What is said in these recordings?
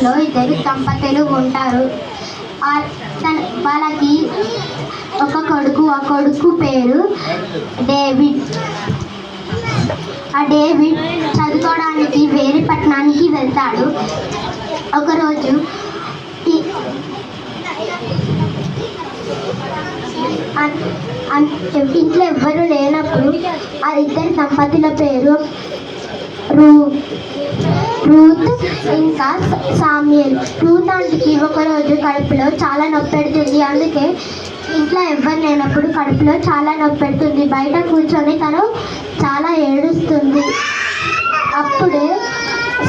గ్రామంలో ఇద్దరు దంపతులు ఉంటారు. వాళ్ళకి ఒక కొడుకు ఆ కొడుకు పేరు డేవిడ్. ఆ డేవిడ్ చదువుకోవడానికి వేరే పట్టణానికి వెళ్తాడు. ఒకరోజు ఇంట్లో ఎవ్వరూ లేనప్పుడు ఆ ఇద్దరి దంపతుల పేరు రూ రూత్ ఇంకా సామ్యల్ రూత్ ఆంటీకి ఒకరోజు కడుపులో చాలా నొప్పి పెడుతుంది అందుకే ఇంట్లో ఎవ్వరు లేనప్పుడు కడుపులో చాలా నొప్పి పెడుతుంది బయట కూర్చొని తను చాలా ఏడుస్తుంది. అప్పుడే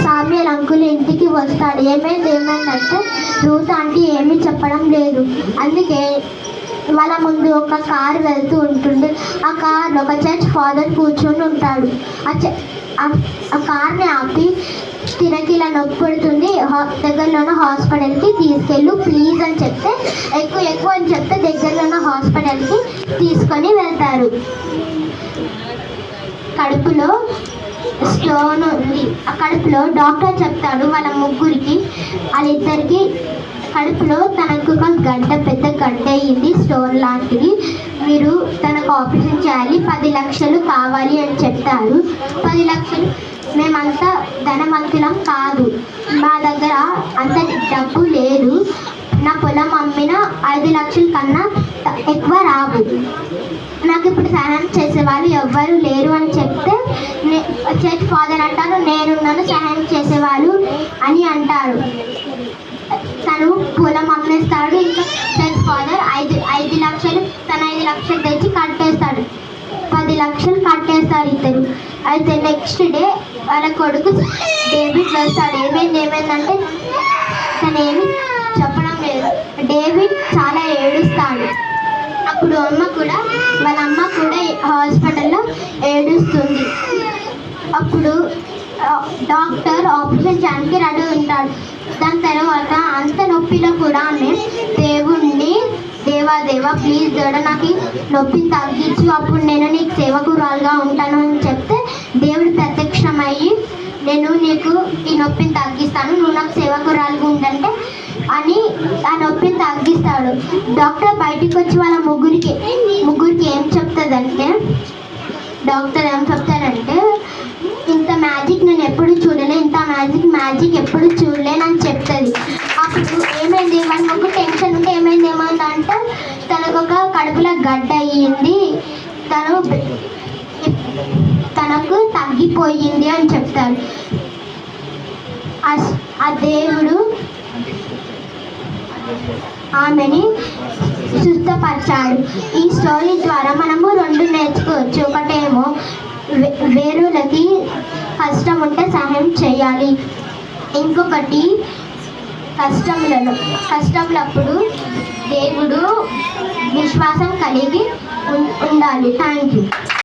సామ్యల్ అంకుల్ ఇంటికి వస్తాడు. ఏమైంది ఏమైందంటే రూత్ ఆంటీ ఏమీ చెప్పడం లేదు. అందుకే వాళ్ళ ముందు ఒక కార్ వెళ్తూ ఉంటుంది. ఆ కార్లో ఒక చర్చ్ ఫాదర్ కూర్చొని ఉంటాడు. ఆ చ- ఆ కార్ని ఆపి తినకి ఇలా నొప్పి పెడుతుంది దగ్గరలోనే దగ్గరలో ఉన్న హాస్పిటల్కి తీసుకెళ్ళు ప్లీజ్ అని చెప్తే ఎక్కువ ఎక్కువ అని చెప్తే దగ్గరలో ఉన్న హాస్పిటల్కి తీసుకొని వెళ్తారు. కడుపులో స్టోన్ ఉంది. ఆ కడుపులో డాక్టర్ చెప్తాడు వాళ్ళ ముగ్గురికి. వాళ్ళిద్దరికి కడుపులో తనకు ఒక గడ్డ పెద్ద గడ్డ అయ్యింది స్టోన్ లాంటిది. మీరు తనకు ఆపరేషన్ చేయాలి పది లక్షలు కావాలి అని చెప్తారు. పది లక్షలు మేమంతా ధనవంతులం కాదు. మా దగ్గర అంత డబ్బు లేదు. నా పొలం అమ్మిన ఐదు లక్షల కన్నా ఎక్కువ రావు. నాకు ఇప్పుడు సహాయం చేసేవాళ్ళు ఎవ్వరు లేరు అని చెప్తే నే- చర్చ్ ఫాదర్ అంటారు నేనున్నాను సహాయం చేసేవాళ్ళు అని అంటారు. తను పొలం అమ్మేస్తాడు ఇంకా చర్చ్ ఫాదర్ ఐదు ఐదు లక్షలు తన ఐదు లక్షలు తెచ్చి కట్టేస్తాడు. పది లక్షలు అయితే నెక్స్ట్ డే వాళ్ళ కొడుకు డేవిడ్ వస్తాడు. ఏమైంది ఏమైందంటే తను ఏమి చెప్పడం లేదు. డేవిడ్ చాలా ఏడుస్తాడు. అప్పుడు అమ్మ కూడా వాళ్ళ అమ్మ కూడా హాస్పిటల్లో ఏడుస్తుంది. అప్పుడు డాక్టర్ ఆపరేషన్ చేయడానికి రెడీ ఉంటాడు. దాని తర్వాత అంత నొప్పిలో కూడా ఆమె దేవుణ్ణి దేవా దేవా ప్లీజ్ దేవుడ నాకు నొప్పిని తగ్గించు. అప్పుడు నేను నీకు సేవకురాలుగా ఉంటాను అని చెప్తే దేవుడు ప్రత్యక్షమయ్యి నేను నీకు ఈ నొప్పిని తగ్గిస్తాను నువ్వు నాకు సేవకురాలుగా ఉందంటే అని ఆ నొప్పిని తగ్గిస్తాడు. డాక్టర్ బయటికి వచ్చి వాళ్ళ ముగ్గురికి ముగ్గురికి ఏం చెప్తుందంటే డాక్టర్ ఏం చెప్తారంటే ఇంత మ్యాజిక్ నేను ఎప్పుడు చూడలే ఇంత మ్యాజిక్ మ్యాజిక్ ఎప్పుడు చూడలేను అని చెప్తుంది. అప్పుడు ఏమైంది వాళ్ళ ముగ్గురు టెన్షన్ ఉంటే ఏమైంది ఏమైంది అంటే తనకు ఒక కడుపులో గడ్డ అయ్యింది. తను తనకు తగ్గిపోయింది అని చెప్తారు. ఆ- ఆ దేవుడు ఆమెని సుస్థపరిచాడు ఈ స్టోరీ ద్వారా మనము రెండు నేర్చుకోవచ్చు. ఒకటేమో వే- వేరులకి కష్టం ఉంటే సహాయం చేయాలి. ఇంకొకటి కష్టములను కష్టములప్పుడు దేవుడు విశ్వాసం కలిగి ఉం- ఉండాలి. Thank you